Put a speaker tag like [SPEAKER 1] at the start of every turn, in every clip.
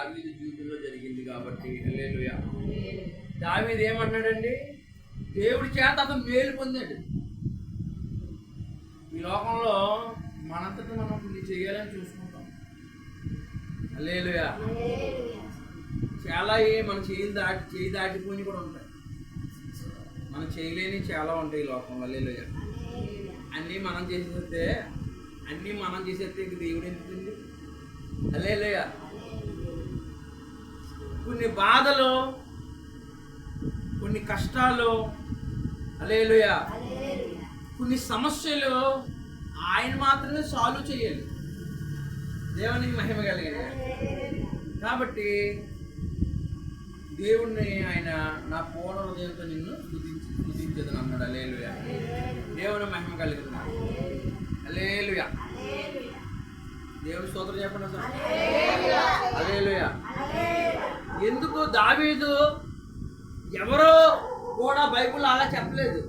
[SPEAKER 1] దావీదు జీవితంలో జరిగింది కాబట్టి హల్లెలూయా. దావీదు ఏమన్నాడండి? దేవుడి చేత అతను మేలు పొందాడు. ఈ లోకంలో మనంతట మనం కొన్ని చేయాలని చూసుకుంటాం. హల్లెలూయా. చాలా మన చేయి దాటి చేయి దాటిపోయి కూడా ఉంటాయి. మనం చేయలేని చాలా ఉంటాయి ఈ లోకంలో. హల్లెలూయా. అన్నీ మనం చేసేస్తే అన్నీ మనం చేసేస్తే దేవుడు ఎందుకండి? హల్లెలూయా. కొన్ని బాధలు కొన్ని కష్టాలు అలేలుయా కొన్ని సమస్యలు ఆయన మాత్రమే సాల్వ్ చేయాలి. దేవునికి మహిమ కలిగింది కాబట్టి దేవుణ్ణి ఆయన నా పూర్ణ హృదయంతో నిన్ను స్థుతించి స్థుతించదని అన్నాడు. అలేలుయా దేవుని మహిమ కలిగింది అలేలుయా దేవుని స్తోత్రం చెప్పండి అసలు అలేలుయా ఎందుకు దావీదు ఎవరో కూడా బైబిల్ అలా చెప్పలేదు?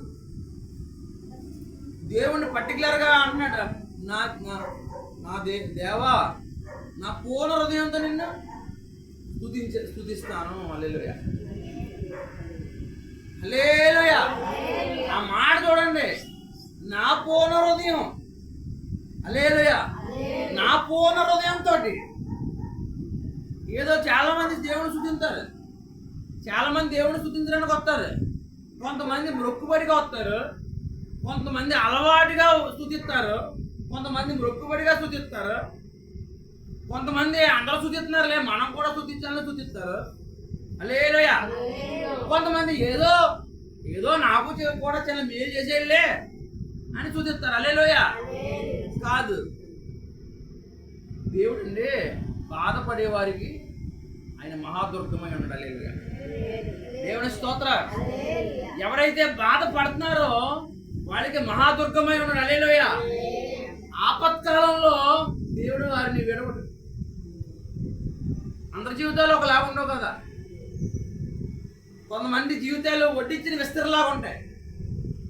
[SPEAKER 1] దేవుణ్ణి పర్టికులర్గా అంటున్నాడు. నా నా- నా దే దేవా నా పూర్ణ హృదయంతో నిన్ను స్తుతించ స్తుతిస్తాను. అల్లెలుయ అల్లేలుయ ఆ మాట చూడండి. నా పూర్ణ హృదయం. అల్లేలుయ నా పూర్ణ హృదయంతో ఏదో చాలా మంది దేవుని స్థుతింటారు చాలా మంది దేవుని స్థుతించడానికి వస్తారు. కొంతమంది మొక్కుబడిగా వస్తారు. కొంతమంది అలవాటుగా స్థుతిస్తారు కొంతమంది మొక్కుబడిగా స్థుతిస్తారు కొంతమంది అందరూ స్థుతిస్తున్నారులే మనం కూడా స్థుతించాలని స్థుతిస్తారు అలేలోయ కొంతమంది ఏదో ఏదో నాకు కూడా చిన్న మేలు చేసేళ్ళే అని స్థుతిస్తారు అలేలోయ కాదు. దేవుడు అండి బాధపడే వారికి ఆయన మహాదుర్గమై అలేలుగా దేవుని స్తోత్ర ఎవరైతే బాధపడుతున్నారో వాళ్ళకి మహాదుర్గమై ఉన్నాడు. అలేలోయ ఆపత్కాలంలో దేవుడు వారిని విడవడు. అందరి జీవితాలు ఒకలాగా ఉండవు కదా. కొంతమంది జీవితాలు వడ్డించిన విస్తరలాగా ఉంటాయి.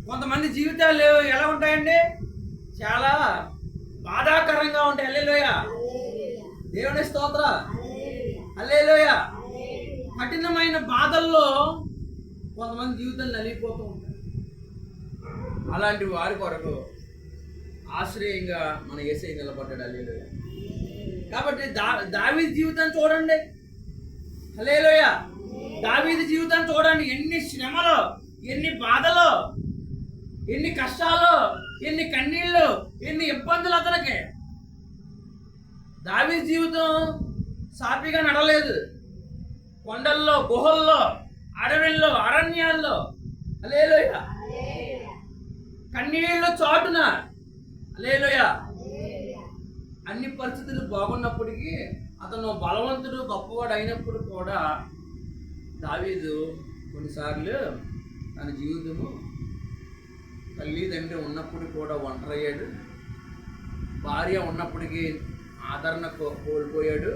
[SPEAKER 1] కొంతమంది జీవితాలు ఎలా ఉంటాయండి? చాలా బాధాకరంగా ఉంటాయి. అల్లేలోయ దేవుని స్తోత్ర. అల్లేలోయ కఠినమైన బాధల్లో కొంతమంది జీవితాలు నలిగిపోతూ ఉంటారు. అలాంటి వారి కొరకు ఆశ్రయంగా మన ఏసై నిలబడ్డాడు. అల్లేలోయ కాబట్టి దా దావీది జీవితాన్ని చూడండి. అల్లేలోయ దావీది జీవితాన్ని చూడండి. ఎన్ని శ్రమలు ఎన్ని బాధలు ఎన్ని కష్టాలు ఎన్ని కన్నీళ్ళు ఎన్ని ఇబ్బందులు అతనికి. దావీ జీవితం సాపిగా నడలేదు. కొండల్లో గుహల్లో అడవిల్లో అరణ్యాల్లో. అలేలోయ కన్నీళ్ళు చాటున. అలేలోయ అన్ని పరిస్థితులు బాగున్నప్పటికీ అతను బలవంతుడు గొప్పవాడు అయినప్పుడు కూడా దావీదు కొన్నిసార్లు తన జీవితము తల్లి తండ్రి ఉన్నప్పుడు కూడా ఒంటరయ్యాడు. భార్య ఉన్నప్పటికీ ఆదరణ కో- కోల్పోయాడు.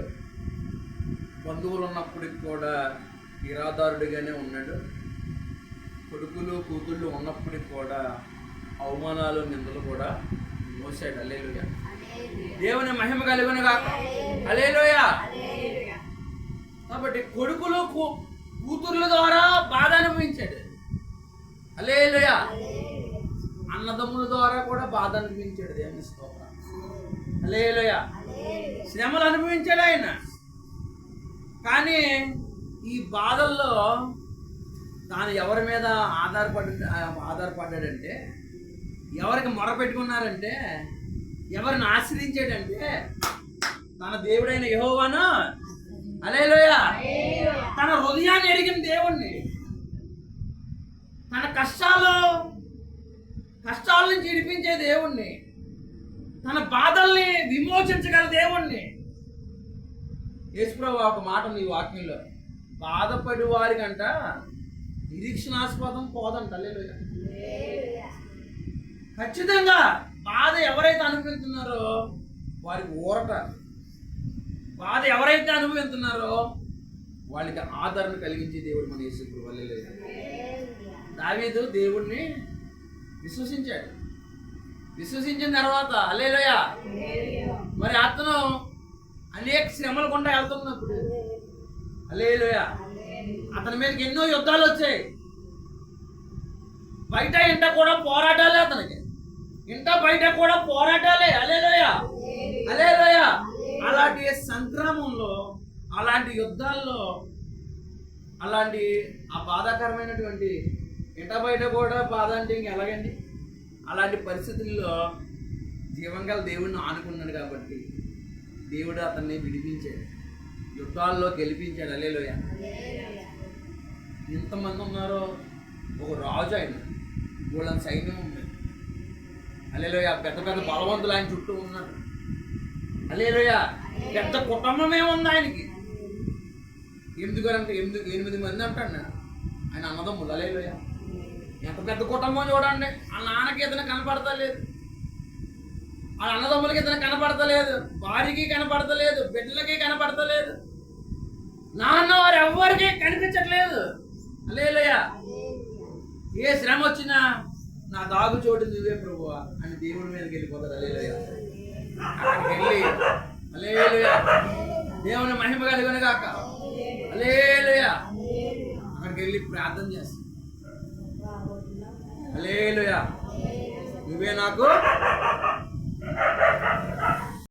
[SPEAKER 1] బంధువులు ఉన్నప్పటికి కూడా నిరాధారుడిగానే ఉన్నాడు. కొడుకులు కూతుళ్ళు ఉన్నప్పటికి కూడా అవమానాలు నిందలు కూడా మోసాడు. అల్లేలుగా దేవుని మహిమ కలుగునుగా అలేలోయ కాబట్టి కొడుకులు కూతుర్ల ద్వారా బాధ అనుభవించాడు అలేలోయ అన్నదమ్ముల ద్వారా కూడా బాధ అనుభవించాడు దేవుని స్తోత్రం. అలేలోయ శ్రమలు అనుభవించాడు ఆయన. కానీ ఈ బాధల్లో తాను ఎవరి మీద ఆధారపడి ఆధారపడ్డాడంటే ఎవరికి మొరపెట్టుకున్నారంటే ఎవరిని ఆశ్రయించాడంటే తన దేవుడైన యహోవాను. అలేలోయ తన హృదయాన్ని ఎరిగిన దేవుణ్ణి. తన కష్టాలు కష్టాల నుంచి విడిపించే దేవుణ్ణి. తన బాధల్ని విమోచించగల దేవుణ్ణి. యేసుప్రభు ఒక మాట నీ వాక్యంలో. బాధపడి వారికంట నిరీక్షణాస్పదం పోదంట. లేదు ఖచ్చితంగా బాధ ఎవరైతే అనుభవిస్తున్నారో వారికి ఊరట. బాధ ఎవరైతే అనుభవిస్తున్నారో వాళ్ళకి ఆదరణ కలిగించే దేవుడు మన యేసుప్రభు. అల్లెలుయ దావీదు దేవుణ్ణి విశ్వసించాడు. విశ్వసించిన తర్వాత అల్లేలోయ మరి అతను అనేక శ్రమలు గుండా వెళ్తున్నప్పుడు అల్లేలోయ అతని మీదకి ఎన్నో యుద్ధాలు వచ్చాయి. బయట ఇంట కూడా పోరాటాలే అతనికి. ఇంట బయట కూడా పోరాటాలే. అలేలోయ అలేలోయ అలాంటి సంక్రమంలో అలాంటి యుద్ధాల్లో అలాంటి ఆ బాధాకరమైనటువంటి ఇంట బయట కూడా బాధ అంటే ఇంక ఎలాగండి అలాంటి పరిస్థితుల్లో జీవంగల దేవుడిని ఆనుకున్నాడు కాబట్టి దేవుడు అతన్ని విడిపించాడు. యుద్ధాల్లో గెలిపించాడు. అలేలోయ ఎంతమంది ఉన్నారో? ఒక రాజు ఆయన. వాళ్ళని సైన్యం ఉంది అలేలోయ పెద్ద పెద్ద బలవంతులు ఆయన చుట్టూ ఉన్నారు. అలేలోయ పెద్ద కుటుంబమే ఉంది ఆయనకి. ఎందుకు అంటే ఎందుకు ఎనిమిది మంది అంటాడు. ఆయన అన్నదమ్ములు. అలేలోయ ఎంత పెద్ద కుటుంబం చూడండి. ఆ నాన్నకి ఇతను కనపడతలేదు. ఆ అన్నదమ్ములకి ఇతను కనపడతలేదు. భార్యకి కనపడతలేదు. బిడ్డలకి కనపడతలేదు. నాన్న వారు ఎవ్వరికి కనిపించట్లేదు. అలేలోయ ఏ శ్రమ వచ్చినా నా దాగు చోటు నువ్వే ప్రభు అని దేవుడి మీదకి వెళ్ళిపోతారు. అలేలోయ వెళ్ళి అలేలుయ దేవుని మహిమ కలిగిన కాక అలేలుయ అక్కడికి వెళ్ళి ప్రార్థన చేస్తాను నువ్వే నాకు?